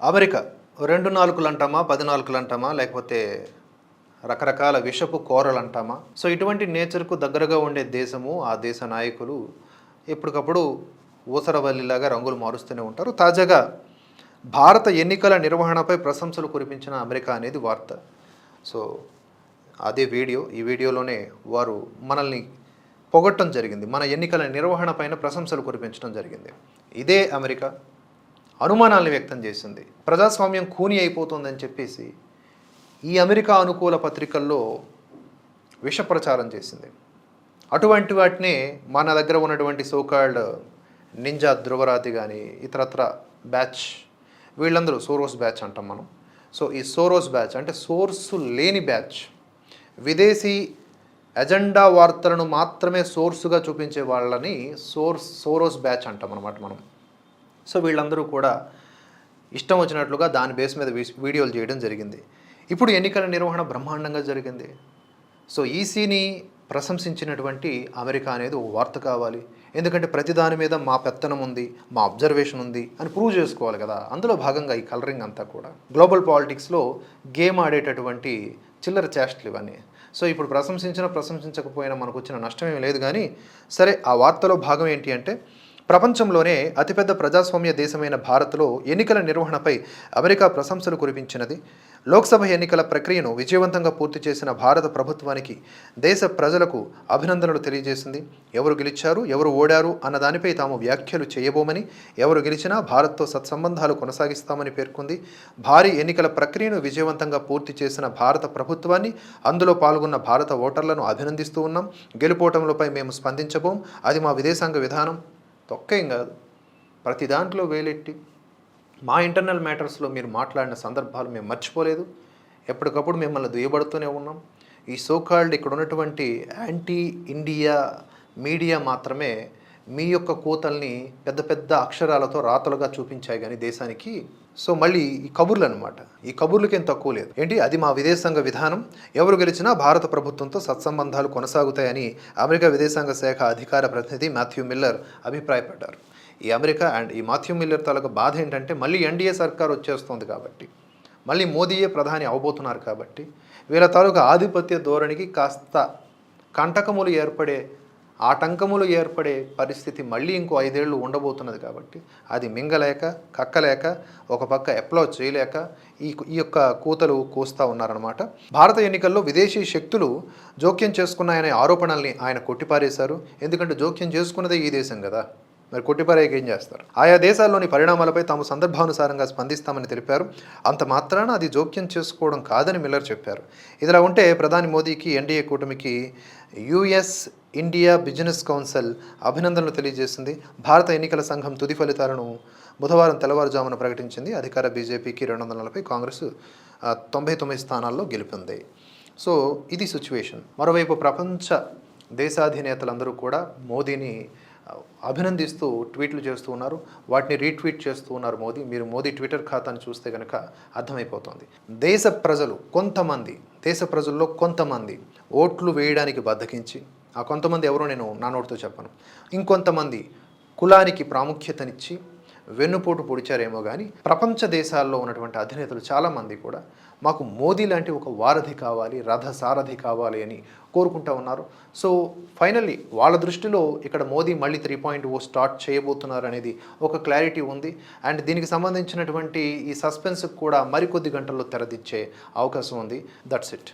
America. రెండు నాలుగులు అంటామా పది నాలుగులు అంటామా లేకపోతే రకరకాల విషపు కోరలు అంటామా సో ఇటువంటి నేచర్కు దగ్గరగా ఉండే దేశము ఆ దేశ నాయకులు ఎప్పటికప్పుడు ఊసరవల్లిలాగా రంగులు మారుస్తూనే ఉంటారు. తాజాగా భారత ఎన్నికల నిర్వహణపై ప్రశంసలు కురిపించిన అమెరికా అనేది వార్త. సో అదే వీడియో. ఈ వీడియోలోనే వారు మనల్ని పొగట్టడం జరిగింది. మన ఎన్నికల నిర్వహణ పైన ప్రశంసలు కురిపించడం జరిగింది. ఇదే అమెరికా. అనుమానాలను వ్యక్తం చేసింది. ప్రజాస్వామ్యం కూని అయిపోతుందని చెప్పేసి ఈ అమెరికా అనుకూల పత్రికల్లో విష ప్రచారం చేసింది. అటువంటి వాటినే మన దగ్గర ఉన్నటువంటి సోకాల్డ్ నింజా ధ్రువరాతి కానీ ఇతరత్ర బ్యాచ్ వీళ్ళందరూ సోరోస్ బ్యాచ్ అంటాం మనం. సో ఈ సోరోస్ బ్యాచ్ అంటే సోర్స్ లేని బ్యాచ్. విదేశీ ఎజెండా వార్తలను మాత్రమే సోర్సుగా చూపించే వాళ్ళని సోర్స్ సోరోస్ బ్యాచ్ అంటాం అనమాట మనం. సో వీళ్ళందరూ కూడా ఇష్టం వచ్చినట్లుగా దాని బేస్ మీద వీడియోలు చేయడం జరిగింది. ఇప్పుడు ఎన్నికల నిర్వహణ బ్రహ్మాండంగా జరిగింది. సో ఈసీని ప్రశంసించినటువంటి అమెరికా అనేది ఒక వార్త కావాలి. ఎందుకంటే ప్రతి దాని మీద మా పెత్తనం ఉంది మా అబ్జర్వేషన్ ఉంది అని ప్రూవ్ చేసుకోవాలి కదా. అందులో భాగంగా ఈ కలరింగ్ అంతా కూడా. గ్లోబల్ పాలిటిక్స్లో గేమ్ ఆడేటటువంటి చిల్లర చేష్టలు ఇవన్నీ. సో ఇప్పుడు ప్రశంసించినా ప్రశంసించకపోయినా మనకు వచ్చిన నష్టం ఏమీ లేదు కానీ సరే ఆ వార్తలో భాగం ఏంటి అంటే ప్రపంచంలోనే అతిపెద్ద ప్రజాస్వామ్య దేశమైన భారత్లో ఎన్నికల నిర్వహణపై అమెరికా ప్రశంసలు కురిపించినది. లోక్సభ ఎన్నికల ప్రక్రియను విజయవంతంగా పూర్తి చేసిన భారత ప్రభుత్వానికి దేశ ప్రజలకు అభినందనలు తెలియజేసింది. ఎవరు గెలిచారు ఎవరు ఓడారు అన్న దానిపై తాము వ్యాఖ్యలు చేయబోమని ఎవరు గెలిచినా భారత్తో సత్సంబంధాలు కొనసాగిస్తామని పేర్కొంది. భారీ ఎన్నికల ప్రక్రియను విజయవంతంగా పూర్తి చేసిన భారత ప్రభుత్వాన్ని అందులో పాల్గొన్న భారత ఓటర్లను అభినందిస్తూ ఉన్నాం. గెలుపోటములపై మేము స్పందించబోం. అది మా విదేశాంగ విధానం. తొక్కేం కాదు. ప్రతి దాంట్లో వేలెట్టి మా ఇంటర్నల్ మ్యాటర్స్లో మీరు మాట్లాడిన సందర్భాలు మేము మర్చిపోలేదు. ఎప్పటికప్పుడు మిమ్మల్ని దుయ్యబడుతూనే ఉన్నాం. ఈ సోకాల్డ్ ఇక్కడ ఉన్నటువంటి యాంటీ ఇండియా మీడియా మాత్రమే మీ యొక్క కూతల్ని పెద్ద పెద్ద అక్షరాలతో రాతలుగా చూపించాయి కానీ దేశానికి. సో మళ్ళీ ఈ కబుర్లు అనమాట ఈ కబుర్లకేం తక్కువ లేదు. ఏంటి? అది మా విదేశాంగ విధానం. ఎవరు గెలిచినా భారత ప్రభుత్వంతో సత్సంబంధాలు కొనసాగుతాయని అమెరికా విదేశాంగ శాఖ అధికార ప్రతినిధి మాథ్యూ మిల్లర్ అభిప్రాయపడ్డారు. ఈ అమెరికా అండ్ ఈ మాథ్యూ మిల్లర్ తాలూకా బాధ ఏంటంటే మళ్ళీ ఎన్డీఏ సర్కార్ వచ్చేస్తుంది కాబట్టి. మళ్ళీ మోదీయే ప్రధాని అవబోతున్నారు కాబట్టి. వీళ్ళ తాలూకా ఆధిపత్య ధోరణికి కాస్త కంటకములు ఏర్పడే ఆటంకములు ఏర్పడే పరిస్థితి మళ్ళీ ఇంకో ఐదేళ్ళు ఉండబోతున్నది కాబట్టి అది మింగలేక కక్కలేక ఒక పక్క అప్లోడ్ చేయలేక ఈ ఈ యొక్క కూతలు కూస్తూ ఉన్నారనమాట భారత ఎన్నికల్లో విదేశీ శక్తులు జోక్యం చేసుకున్నాయనే ఆరోపణల్ని ఆయన కొట్టిపారేశారు. ఎందుకంటే జోక్యం చేసుకున్నదే ఈ దేశం కదా. మరి కొట్టిపారేకి ఏం చేస్తారు? ఆయా దేశాల్లోని పరిణామాలపై తాము సందర్భానుసారంగా స్పందిస్తామని తెలిపారు. అంత మాత్రాన అది జోక్యం చేసుకోవడం కాదని మిల్లర్ చెప్పారు. ఇదిలా ఉంటే ప్రధాని మోదీకి ఎన్డీఏ కూటమికి యుఎస్ ఇండియా బిజినెస్ కౌన్సిల్ అభినందనలు తెలియజేసింది. భారత ఎన్నికల సంఘం తుది ఫలితాలను బుధవారం తెల్లవారుజామున ప్రకటించింది. అధికార బీజేపీకి రెండు వందల నలభై కాంగ్రెస్ తొంభై తొమ్మిది స్థానాల్లో గెలుపింది. సో ఇది సిచ్యువేషన్. మరోవైపు ప్రపంచ దేశాధినేతలందరూ కూడా మోదీని అభినందిస్తూ ట్వీట్లు చేస్తూ ఉన్నారు. వాటిని రీట్వీట్ చేస్తూ ఉన్నారు మోదీ. మీరు మోదీ ట్విట్టర్ ఖాతాను చూస్తే కనుక అర్థమైపోతుంది. దేశ ప్రజలు కొంతమంది దేశ ప్రజల్లో కొంతమంది ఓట్లు వేయడానికి బద్దకించి ఆ కొంతమంది ఎవరో నేను నా నోటితో చెప్పను. ఇంకొంతమంది కులానికి ప్రాముఖ్యతనిచ్చి వెన్నుపోటు పొడిచారేమో కానీ ప్రపంచ దేశాల్లో ఉన్నటువంటి అధినేతలు చాలామంది కూడా మాకు మోదీ లాంటి ఒక వారధి కావాలి రథ సారథి కావాలి అని కోరుకుంటా ఉన్నారు. సో ఫైనల్లీ వాళ్ళ దృష్టిలో ఇక్కడ మోదీ మళ్ళీ త్రీ పాయింట్ ఓ స్టార్ట్ చేయబోతున్నారు అనేది ఒక క్లారిటీ ఉంది. అండ్ దీనికి సంబంధించినటువంటి ఈ సస్పెన్స్ కూడా మరికొద్ది గంటల్లో తెరదిచ్చే అవకాశం ఉంది. That's it